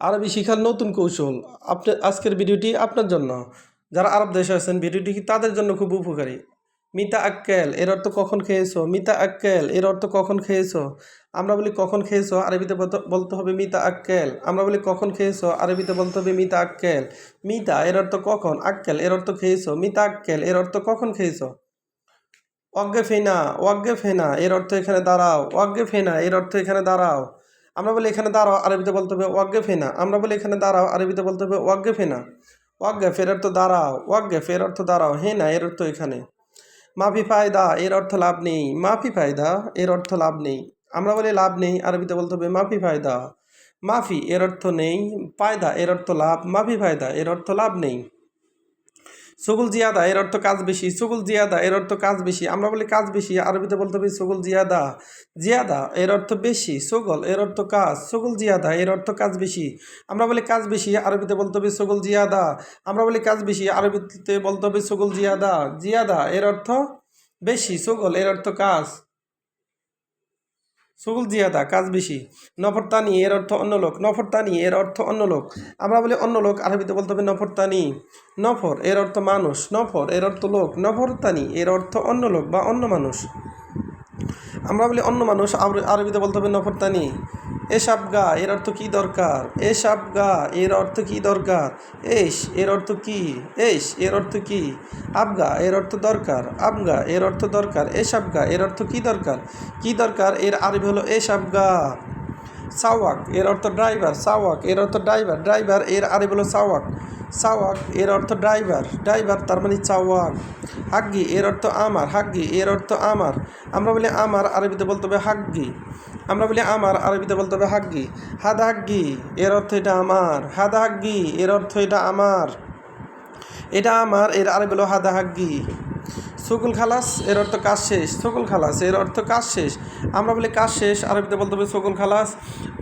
আরবি শিখার নতুন কৌশল। আপনি আজকের ভিডিওটি আপনার জন্য। যারা আরব দেশে আছেন, ভিডিওটি তাদের জন্য খুব উপকারী? মিতা আক্কেল, এর অর্থ কখন খেয়েছো? মিতা আক্কেল, এর অর্থ কখন খেয়েছো? আমরা বলি কখন খেয়েছো? আরবিতে বলতে হবে মিতা আক্কেল। আমরা বলি কখন খেয়েছো? আরবিতে বলতে হবে মিতা আক্কেল। মিতা, এর অর্থ কখন? আক্কেল, এর অর্থ খেয়েছো? মিতা আক্কেল, এর অর্থ কখন খেয়েছো? অজ্ঞে ফেনা অজ্ঞে ফেনা এর অর্থ এখানে দাঁড়াও। অজ্ঞে ফেনা এর অর্থ এখানে দাঁড়াও। আমরা বলি, এখানে দাঁড়াও, আরবিতে বলতে হবে অজ্ঞে ফেনা আমরা বলি, এখানে দাঁড়াও, আরবিতে বলতে হবে অজ্ঞে ফেনা অজ্ঞে ফের অর্থ দাঁড়াও। অজ্ঞে ফের অর্থ দাঁড়াও। হে না, এর অর্থ এখানে। মাফি ফায়দা এর অর্থ লাভ নেই। মাফি ফায়দা এর অর্থ লাভ নেই। আমরা বলি, লাভ নেই। আরবিতে বলতে হবে, মাফি ফায়দা। মাফি এর অর্থ নেই। ফায়দা এর অর্থ লাভ। মাফি ফায়দা এর অর্থ লাভ নেই। সগুল জিয়াদা, এর অর্থ কাজ বেশি। সগুল জিয়াদা, এর অর্থ কাজ বেশি। আমরা বলি কাজ বেশি, আরবিতে বলতে হবে সগুল জিয়াদা। জিয়াদা, এর অর্থ বেশি। সগল, এর অর্থ কাজ। সগুল জিয়াদা, এর অর্থ কাজ বেশি। আমরা বলি কাজ বেশি, আরবিতে বলতে হবে সগুল জিয়াদা। আমরা বলি কাজ বেশি, আরবিতে বলতে হবে সগুল জিয়াদা। জিয়াদা, এর অর্থ বেশি। সগল, এর অর্থ কাজ। সগুল জিহাদা, কাজ বেশি। নফরতানি, এর অর্থ অন্য লোক। নফরতানি, এর অর্থ অন্য লোক। আমরা বলি অন্য লোক, আরবিতে বলতে হবে নফরতানি। নফর, এর অর্থ মানুষ। নফর, এর অর্থ লোক। নফরতানি, এর অর্থ অন্য লোক বা অন্য মানুষ। আমরা বলি অন্য মানুষ, আরবি- আরবিতে বলতে হবে নফরতানি। এসাব গা, এর অর্থ কি দরকার? এসব গা, এর অর্থ কি দরকার? এস, এর অর্থ কি? এস, এর অর্থ কি? আবগা এর অর্থ দরকার। আবগা এর অর্থ দরকার। এসব গা, এর অর্থ কি দরকার? কি দরকার? এর আরবি হলো এসব গা। সাওয়াক, এর অর্থ ড্রাইভার। সাওয়াক, এর অর্থ ড্রাইভার। ড্রাইভার, এর আরবি হলো সাওয়াক। সাওয়াক এর অর্থ ড্রাইভার। ড্রাইভার তার মানে চাওয়াক। হাগ্গি, এর অর্থ আমার। হাগ্গি, এর অর্থ আমার। আমরা বলি আমার, আরবিতে বলতে হবে হাগ্গি। আমরা বলি আমার, আরবিতে বলতে হবে হাগ্গি। হাদা হাগ্গি, এর অর্থ এটা আমার। হাদা হাগ্গি, এর অর্থ এটা আমার। এটা আমার, এর আরবি হলো হাদা হাগ্গি। সুকুল খালাস এর অর্থ কাজ শেষ সুকুল খালাস এর অর্থ কাজ শেষ আমরা বলি কাজ শেষ আরবিতে বলতে হবে সকুল খালাস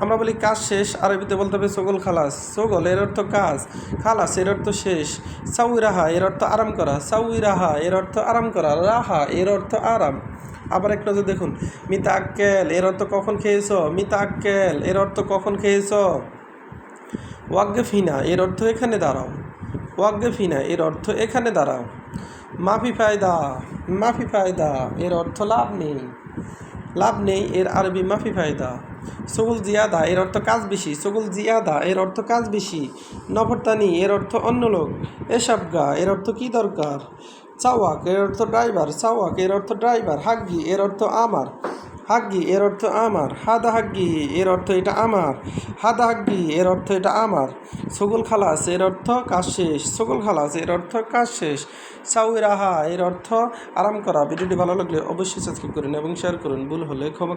আমরা বলি কাজ শেষ আরবিতে বলতে হবে সকুল খালাস সগল এর অর্থ কাজ খালাস এর অর্থ শেষ সাউই রাহা এর অর্থ আরাম করা সাউই রাহা এর অর্থ আরাম করা রাহা এর অর্থ আরাম আবার এক নজর দেখুন মিতা আক্কেল এর অর্থ কখন খেয়েছ মিতা আক্কেল এর অর্থ কখন খেয়েছ ওয়াগ্গে ফিনা এর অর্থ এখানে দাঁড়াও ওয়াগ্গে ফিনা এর অর্থ এখানে দাঁড়াও মাফি ফায়দা মাফি ফায়দা, এর অর্থ লাভ নেই। লাভ নেই, এর আরবি মাফি ফায়দা। সগুল জিয়াদা, এর অর্থ কাজ বেশি। সগুল জিয়াদা, এর অর্থ কাজ বেশি। নফরতানি, এর অর্থ অন্য লোক। এসব গা, এর অর্থ কী দরকার? চাওয়াক, এর অর্থ ড্রাইভার। চাওয়াক, এর অর্থ ড্রাইভার। হাগ্গি, এর অর্থ আমার। হাগ্গি এর অর্থ আমার, হাদা হাগ্গি এর অর্থ এটা আমার, হাদা হাগ্গি এর অর্থ এটা আমার, সগুল খালাস এর অর্থ কাজ শেষ, সগুল খালাস এর অর্থ কাজ শেষ সাউই রাহা এর অর্থ আরাম করা, ভিডিওটি ভালো লাগলে অবশ্যই সাবস্ক্রাইব করুন এবং শেয়ার করুন, ভুল হলে ক্ষমা করুন।